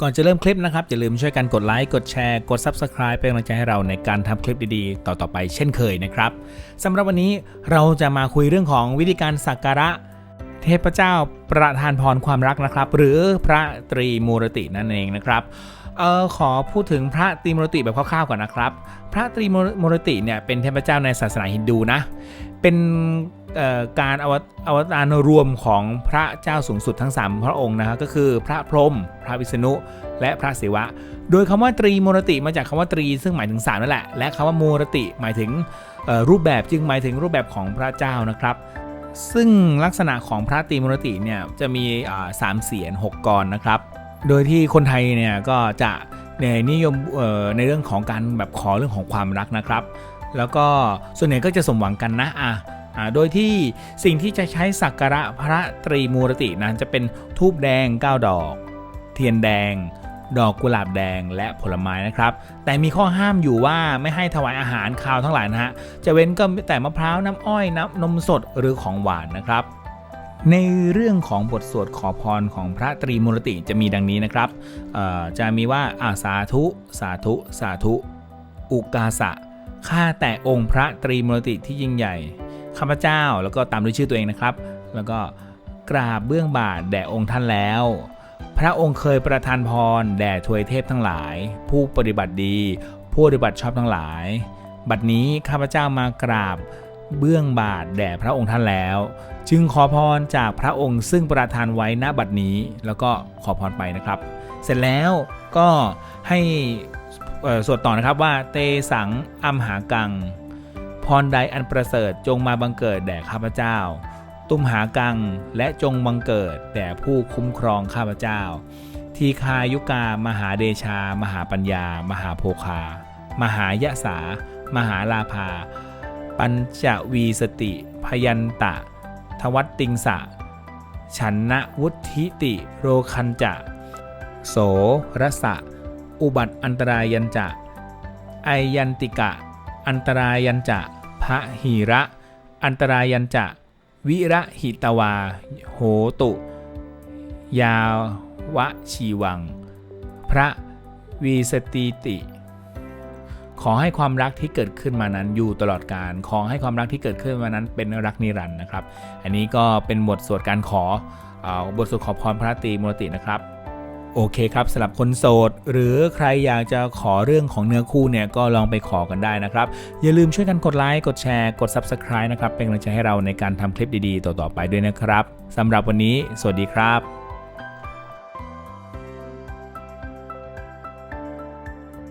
ก่อนจะเริ่มคลิปนะครับ อย่าลืมช่วยกันกดไลค์ กดแชร์ กด Subscribe เป็นกำลังใจให้เราในการทำคลิปดีๆ ต่อๆไปเช่นเคยนะครับสำหรับวันนี้เราจะมาคุยเรื่องของวิธีการสักการะ เทพเจ้าประทานพรความรักนะครับ หรือพระตรีมูรตินั่นเองนะครับเออขอพูดถึงพระตรีมูรติแบบคร่าวๆก่อนนะครับ พระตรีมูรติเนี่ยเป็นเทพเจ้าในศาสนาฮินดูนะ เป็นการอวอวตารรวมของพระเจ้าสูงสุดทั้ง 3 พระองค์นะครับก็คือพระพรหมพระวิษณุ และพระศิวะ โดยคำว่าตรีมูรติมาจากคำว่าตรีซึ่งหมายถึงสามนั่นแหละ และคำว่ามูรติหมายถึงรูปแบบจึงหมายถึงรูปแบบของพระเจ้านะครับ ซึ่งลักษณะของพระตรีมรติเนี่ยจะมีสามเสียนหกกรนะครับ โดยที่คนไทยเนี่ยก็จะเนี่ยนิยมในเรื่องของการแบบขอเรื่องของความรักนะครับ แล้วก็ส่วนใหญ่ก็จะสมหวังกันนะอะโดยที่สิ่งที่จะใช้สักการะพระตรีมูรตินั้นจะเป็นทูบแดง 9 ดอก เทียนแดง ดอกกุหลาบแดงและผลไม้นะครับ แต่มีข้อห้ามอยู่ว่าไม่ให้ถวายอาหารคาวทั้งหลายนะฮะ จะเว้นก็แต่มะพร้าวน้ำอ้อยน้ำนมสดหรือของหวานนะครับ ในเรื่องของบทสวดขอพรของพระตรีมูรติจะมีดังนี้นะครับจะมีว่าอาสาธุ สาธุ สาธุ อุกาสะ ข้าแต่องค์พระตรีมรติที่ยิ่งใหญ่ข้าพเจ้าแล้วก็ตามด้วยชื่อตัวเองนะครับ แล้วก็กราบเบื้องบาทแด่องค์ท่านแล้ว พระองค์เคยประทานพรแด่ทวยเทพทั้งหลาย ผู้ปฏิบัติดี ผู้ปฏิบัติชอบทั้งหลาย บัดนี้ข้าพเจ้ามากราบเบื้องบาทแด่พระองค์ท่านแล้ว จึงขอพรจากพระองค์ซึ่งประทานไว้ณบัดนี้ แล้วก็ขอพรไปนะครับ เสร็จแล้วก็ให้ สวดต่อนะครับว่าเตสังอัมหากัง พรใดอันประเสริฐจงมาบังเกิดแด่ข้าพเจ้า ตุมหากังและจงบังเกิดแด่ผู้คุ้มครองข้าพเจ้า ทีคายุกามหาเดชา มหาปัญญา มหาโภคา มหายะสา มหาลาภา ปัญจวีสติ พยันตะ ทวัตติงสะ ฉันนะวุธิติ โรคันจะ โสรสะ อุบัติอันตรายันจะไอยันติกะ อันตรายันจะพระหีระ อันตรายันจะ วิระหิตวา โหตุ ยาวะชีวัง พระวีสติติ ขอให้ความรักที่เกิดขึ้นมานั้นอยู่ตลอดกาลขอให้ความรักที่เกิดขึ้นมานั้นเป็นรักนิรันดร์นะครับ อันนี้ก็เป็นบทสวดการขออบทสวดขอพรพระตรีมูรตินะครับ โอเคครับสำหรับคนโสด หรือใครอยากจะขอเรื่องของเนื้อคู่เนี่ยก็ลองไปขอกันได้นะครับ อย่าลืมช่วยกันกดไลค์กดแชร์กด Subscribe นะครับ เป็นกำลังใจให้เราในการทำคลิปดีๆ ต่อๆไปด้วยนะครับสำหรับวันนี้ สวัสดีครับ